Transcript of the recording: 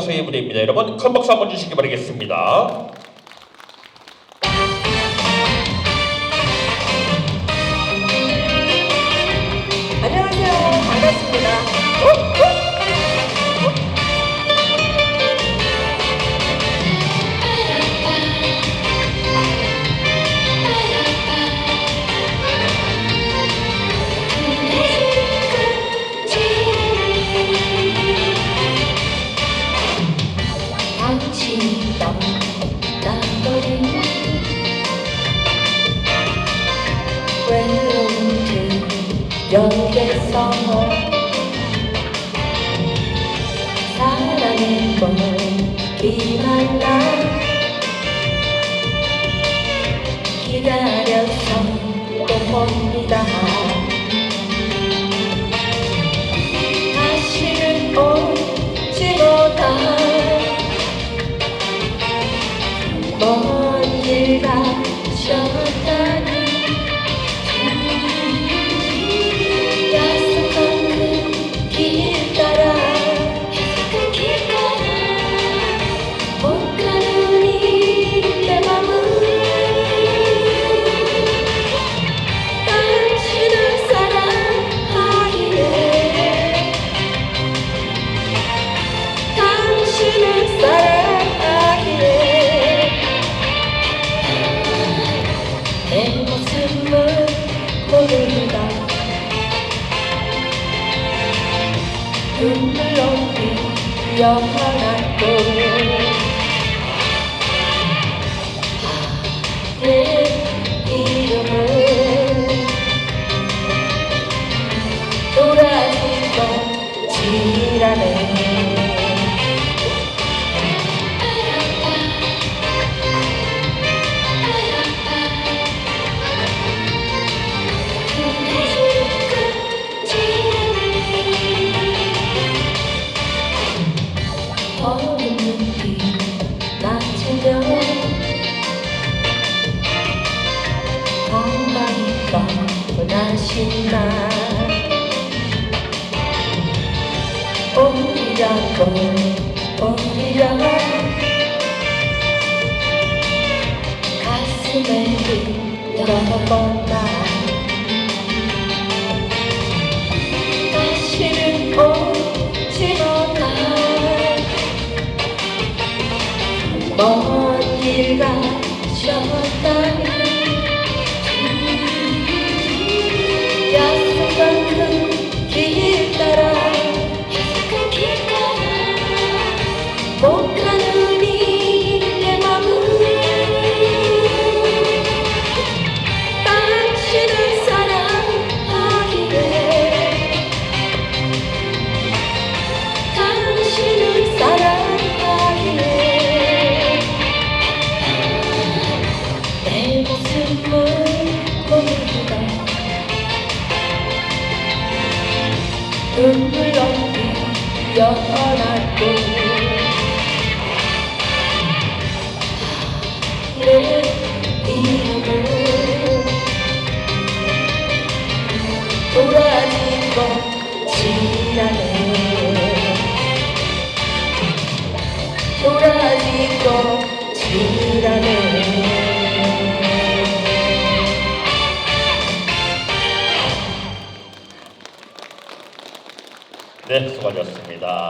수혜분입니다. 여러분 큰 박수 한번 주시기 바라겠습니다. 여기서 사랑의 꽃이 만나 떠듭니다. 눈물 없는 영원한 꿈 하늘 오는 눈빛 낮에면 건강이 떠나신다 오리라고 오리라 가슴에 흘러본다 네, 수고하셨습니다.